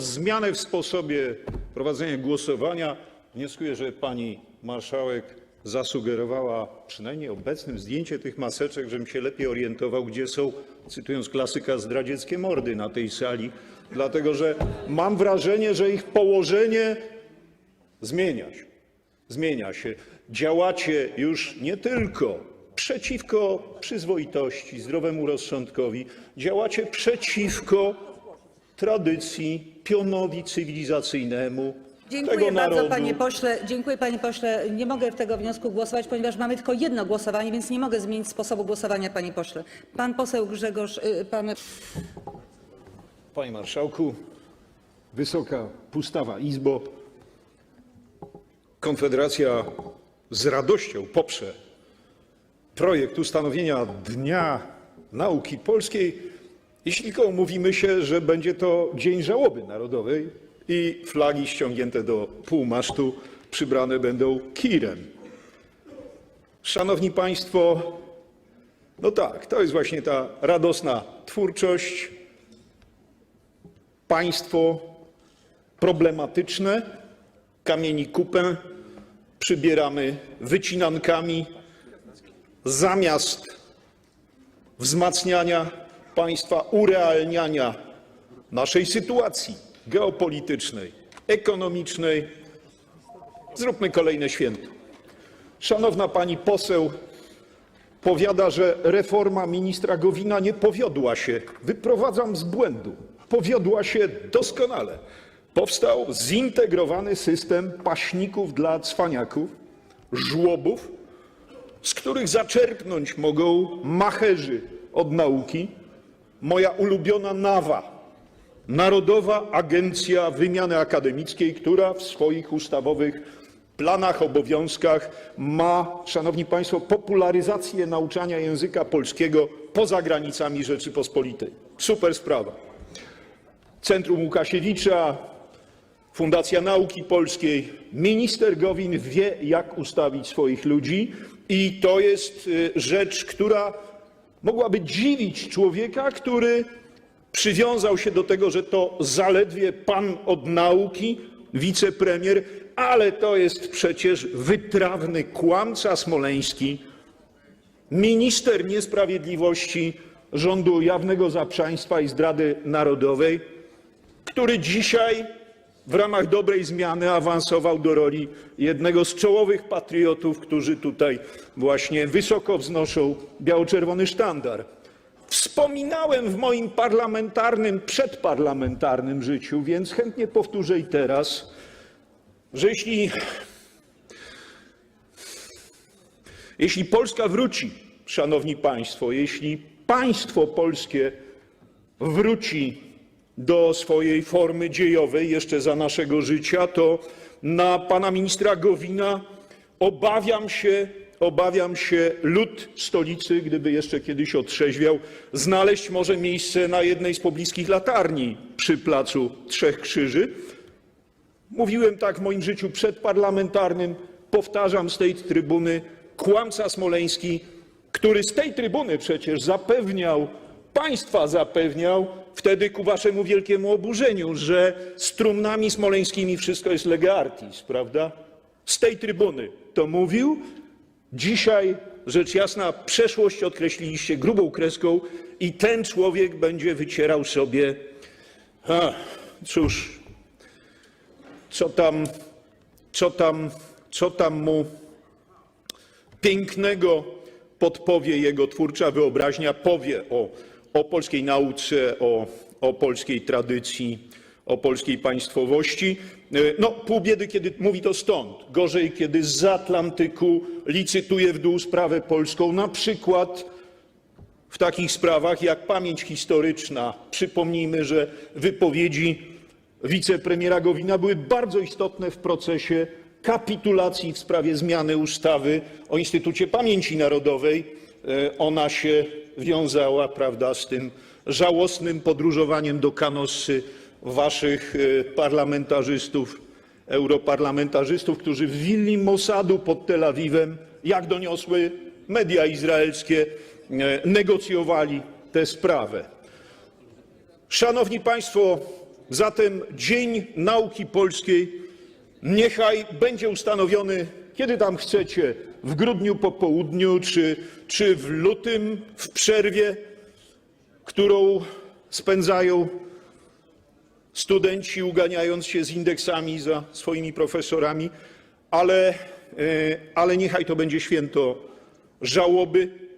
zmianę w sposobie prowadzenia głosowania, wnioskuję, że pani marszałek zasugerowała przynajmniej obecnym zdjęcie tych maseczek, żebym się lepiej orientował, gdzie są, cytując klasyka, zdradzieckie mordy na tej sali, dlatego że mam wrażenie, że ich położenie zmienia się. Zmienia się. Działacie już nie tylko przeciwko przyzwoitości, zdrowemu rozsądkowi, działacie przeciwko tradycji, pionowi cywilizacyjnemu Dziękuję tego bardzo, narodu. panie pośle. Dziękuję, panie pośle. Nie mogę w tego wniosku głosować, ponieważ mamy tylko jedno głosowanie, więc nie mogę zmienić sposobu głosowania, panie pośle. Pan poseł Grzegorz, y, pan Panie Marszałku, Wysoka Pustawa Izbo, Konfederacja z radością poprze projekt ustanowienia Dnia Nauki Polskiej, jeśli tylko umówimy się, że będzie to Dzień Żałoby Narodowej i flagi ściągnięte do półmasztu przybrane będą kirem. Szanowni Państwo, no tak, to jest właśnie ta radosna twórczość, państwo problematyczne, kamieni kupę przybieramy wycinankami zamiast wzmacniania państwa, urealniania naszej sytuacji geopolitycznej, ekonomicznej. Zróbmy kolejne święto. Szanowna pani poseł powiada, że reforma ministra Gowina nie powiodła się. Wyprowadzam z błędu. Powiodła się doskonale. Powstał zintegrowany system paśników dla cwaniaków, żłobów, z których zaczerpnąć mogą macherzy od nauki. Moja ulubiona NAWA, Narodowa Agencja Wymiany Akademickiej, która w swoich ustawowych planach, obowiązkach ma, szanowni państwo, popularyzację nauczania języka polskiego poza granicami Rzeczypospolitej. Super sprawa. Centrum Łukasiewicza, Fundacja Nauki Polskiej. Minister Gowin wie, jak ustawić swoich ludzi, i to jest y, rzecz, która mogłaby dziwić człowieka, który przywiązał się do tego, że to zaledwie pan od nauki, wicepremier, ale to jest przecież wytrawny kłamca smoleński, minister niesprawiedliwości rządu jawnego zaprzaństwa i zdrady narodowej, który dzisiaj w ramach dobrej zmiany awansował do roli jednego z czołowych patriotów, którzy tutaj właśnie wysoko wznoszą biało-czerwony sztandar. Wspominałem w moim parlamentarnym, przedparlamentarnym życiu, więc chętnie powtórzę i teraz, że jeśli, jeśli Polska wróci, szanowni państwo, jeśli państwo polskie wróci do swojej formy dziejowej jeszcze za naszego życia, to na pana ministra Gowina obawiam się, obawiam się lud stolicy, gdyby jeszcze kiedyś otrzeźwiał, znaleźć może miejsce na jednej z pobliskich latarni przy placu Trzech Krzyży. Mówiłem tak w moim życiu przedparlamentarnym, powtarzam z tej trybuny, kłamca smoleński, który z tej trybuny przecież zapewniał, państwa zapewniał, wtedy ku waszemu wielkiemu oburzeniu, że z trumnami smoleńskimi wszystko jest lega artis, prawda? Z tej trybuny to mówił. Dzisiaj, rzecz jasna, przeszłość określiliście grubą kreską i ten człowiek będzie wycierał sobie, cóż, co tam, co tam, co tam mu pięknego podpowie jego twórcza wyobraźnia, powie o, o polskiej nauce, o, o polskiej tradycji, o polskiej państwowości. E, No, pół biedy, kiedy mówi to stąd. Gorzej, kiedy z Atlantyku licytuje w dół sprawę polską, na przykład w takich sprawach jak pamięć historyczna. Przypomnijmy, że wypowiedzi wicepremiera Gowina były bardzo istotne w procesie kapitulacji w sprawie zmiany ustawy o Instytucie Pamięci Narodowej. E, Ona się wiązała, prawda, z tym żałosnym podróżowaniem do Kanossy waszych e, parlamentarzystów, europarlamentarzystów, którzy w willi Mossadu pod Tel Awiwem, jak doniosły media izraelskie, e, negocjowali tę sprawę. Szanowni Państwo, Zatem Dzień Nauki Polskiej niechaj będzie ustanowiony, kiedy tam chcecie, w grudniu po południu czy, czy w lutym w przerwie, którą spędzają studenci, uganiając się z indeksami za swoimi profesorami, ale, e, ale niechaj to będzie święto żałoby.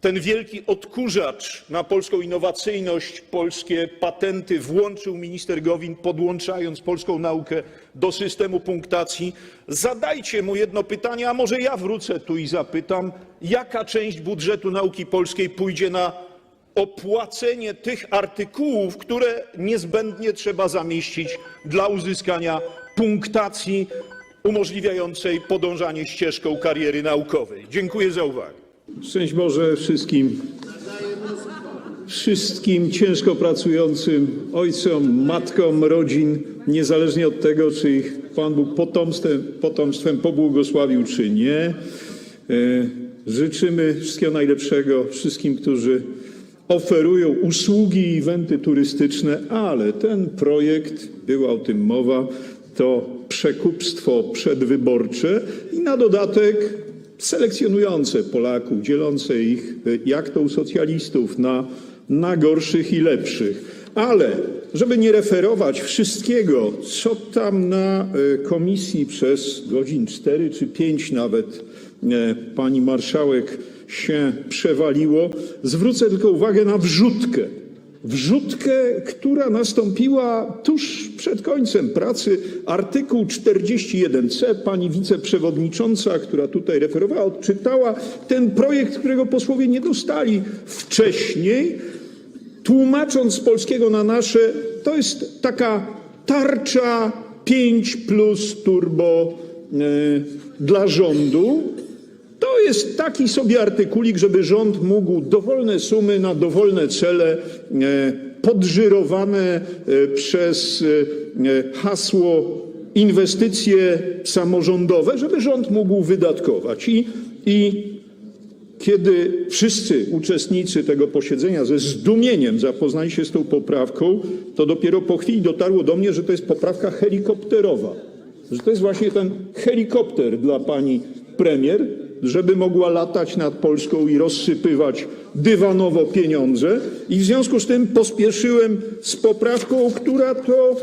Ten wielki odkurzacz na polską innowacyjność, polskie patenty włączył minister Gowin, podłączając polską naukę do systemu punktacji. Zadajcie mu jedno pytanie, a może ja wrócę tu i zapytam, jaka część budżetu nauki polskiej pójdzie na opłacenie tych artykułów, które niezbędnie trzeba zamieścić dla uzyskania punktacji umożliwiającej podążanie ścieżką kariery naukowej. Dziękuję za uwagę. Szczęść Boże wszystkim, wszystkim ciężko pracującym ojcom, matkom, rodzin, niezależnie od tego, czy ich Pan Bóg potomstwem, potomstwem pobłogosławił, czy nie. E, Życzymy wszystkiego najlepszego wszystkim, którzy oferują usługi i eventy turystyczne, ale ten projekt, była o tym mowa, to przekupstwo przedwyborcze i na dodatek selekcjonujące Polaków, dzielące ich y, jak to u socjalistów na, na gorszych i lepszych. Ale żeby nie referować wszystkiego, co tam na y, komisji przez godzin 4 czy 5 nawet e, pani marszałek się przewaliło, zwrócę tylko uwagę na wrzutkę wrzutkę, która nastąpiła tuż przed końcem pracy. Artykuł 41c, pani wiceprzewodnicząca, która tutaj referowała, odczytała ten projekt, którego posłowie nie dostali wcześniej, tłumacząc z polskiego na nasze, to jest taka tarcza 5 plus turbo e, dla rządu. To jest taki sobie artykulik, żeby rząd mógł dowolne sumy na dowolne cele e, podżyrowane e, przez e, hasło inwestycje samorządowe, żeby rząd mógł wydatkować. I, i kiedy wszyscy uczestnicy tego posiedzenia ze zdumieniem zapoznali się z tą poprawką, to dopiero po chwili dotarło do mnie, że to jest poprawka helikopterowa. Że to jest właśnie ten helikopter dla pani premier, żeby mogła latać nad Polską i rozsypywać dywanowo pieniądze. I w związku z tym pospieszyłem z poprawką, która to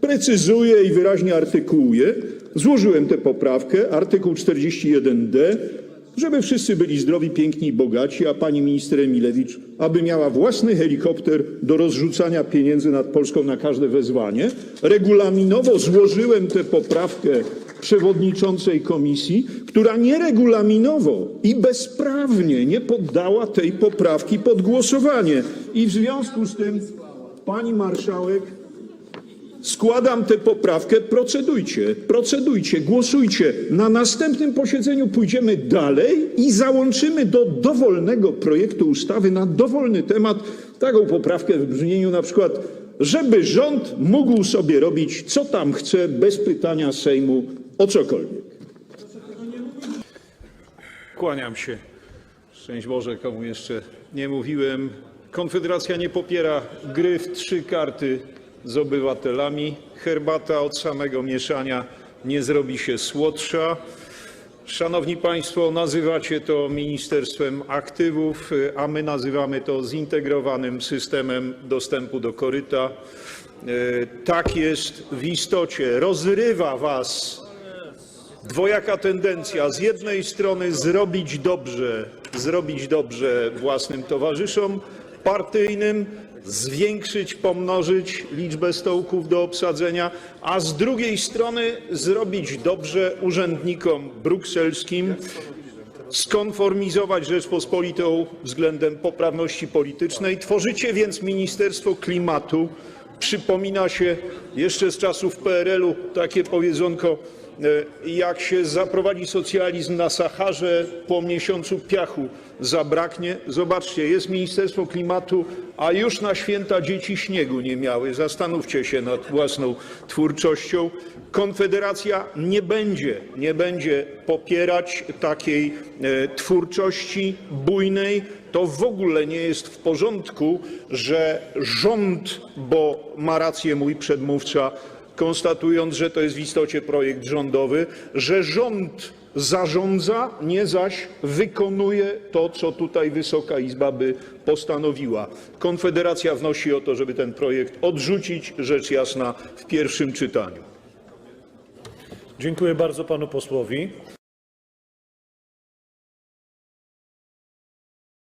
precyzuje i wyraźnie artykułuje. Złożyłem tę poprawkę, artykuł 41d, żeby wszyscy byli zdrowi, piękni i bogaci, a pani minister Emilewicz, aby miała własny helikopter do rozrzucania pieniędzy nad Polską na każde wezwanie. Regulaminowo złożyłem tę poprawkę przewodniczącej komisji, która nieregulaminowo i bezprawnie nie poddała tej poprawki pod głosowanie. I w związku z tym, pani marszałek, Składam tę poprawkę, procedujcie, procedujcie, głosujcie. Na następnym posiedzeniu pójdziemy dalej i załączymy do dowolnego projektu ustawy na dowolny temat taką poprawkę w brzmieniu na przykład, żeby rząd mógł sobie robić co tam chce bez pytania Sejmu o cokolwiek. Kłaniam się. Szczęść Boże, komu jeszcze nie mówiłem. Konfederacja nie popiera gry w trzy karty z obywatelami. Herbata od samego mieszania nie zrobi się słodsza. Szanowni Państwo, nazywacie to Ministerstwem Aktywów, a my nazywamy to zintegrowanym systemem dostępu do koryta. E, Tak jest w istocie. Rozrywa Was dwojaka tendencja. Z jednej strony zrobić dobrze, zrobić dobrze własnym towarzyszom partyjnym, zwiększyć, pomnożyć liczbę stołków do obsadzenia, a z drugiej strony zrobić dobrze urzędnikom brukselskim, skonformizować Rzeczpospolitą względem poprawności politycznej. Tworzycie więc Ministerstwo Klimatu. Przypomina się jeszcze z czasów PRL-u takie powiedzonko jak się zaprowadzi socjalizm na Saharze, po miesiącu piachu zabraknie. Zobaczcie, jest Ministerstwo Klimatu, a już na święta dzieci śniegu nie miały. Zastanówcie się nad własną twórczością. Konfederacja nie będzie, nie będzie popierać takiej e, twórczości bujnej. To w ogóle nie jest w porządku, że rząd, bo ma rację mój przedmówca, konstatując, że to jest w istocie projekt rządowy, że rząd zarządza, nie zaś wykonuje to, co tutaj Wysoka Izba by postanowiła. Konfederacja wnosi o to, żeby ten projekt odrzucić, rzecz jasna, w pierwszym czytaniu. Dziękuję bardzo panu posłowi.